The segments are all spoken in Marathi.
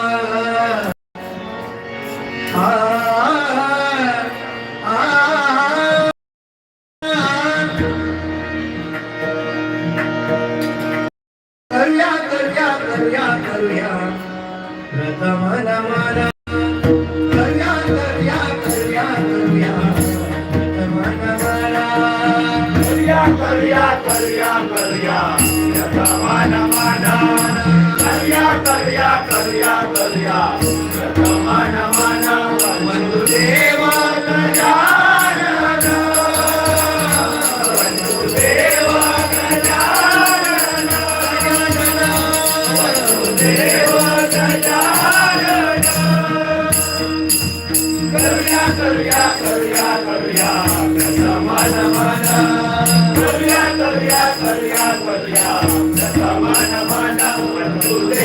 Maria, Maria, Maria, Maria, Maria, Maria, Maria, करिया करिया करिया करूया. मन मन बंधू देव करूया करूया.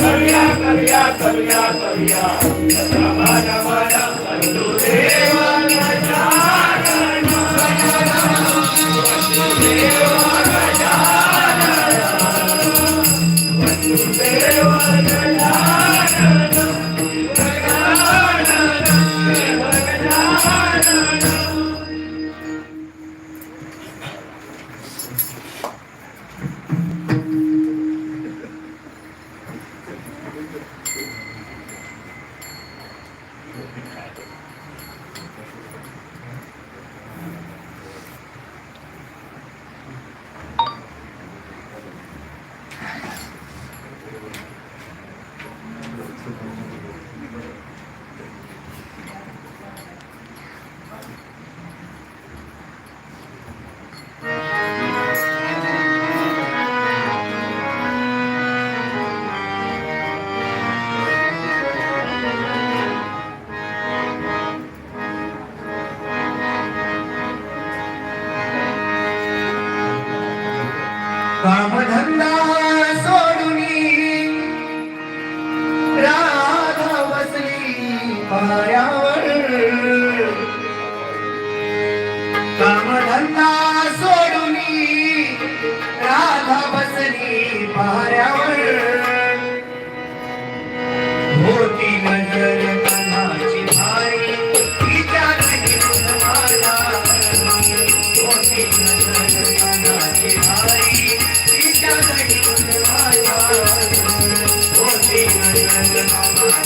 करूया करूया करूया करूया Thank you. Ramananda.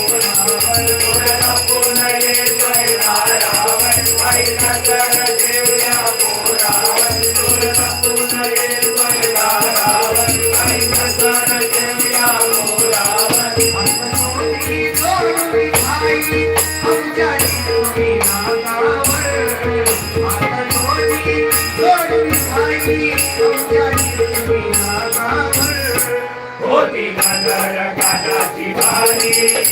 Ravan Ravan Ravan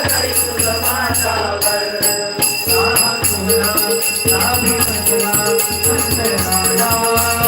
Thank you.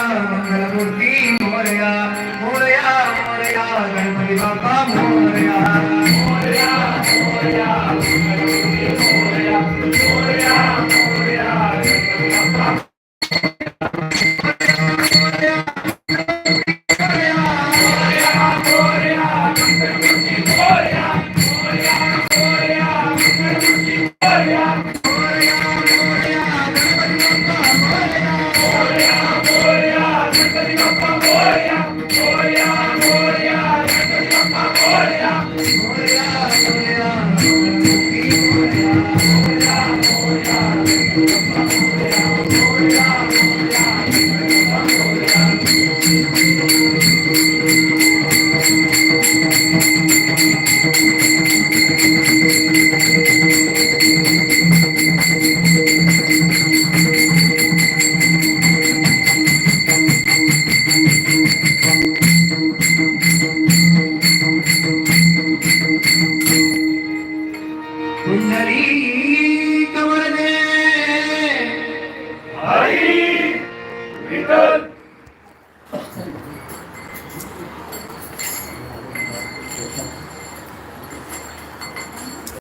Mangalamurthy மோரையா மோரையா மோரையா Ganapathi பாப்பா மோரையா மோரையா மோரையா மோரையா மோரையா மோரையா मोरया मोरया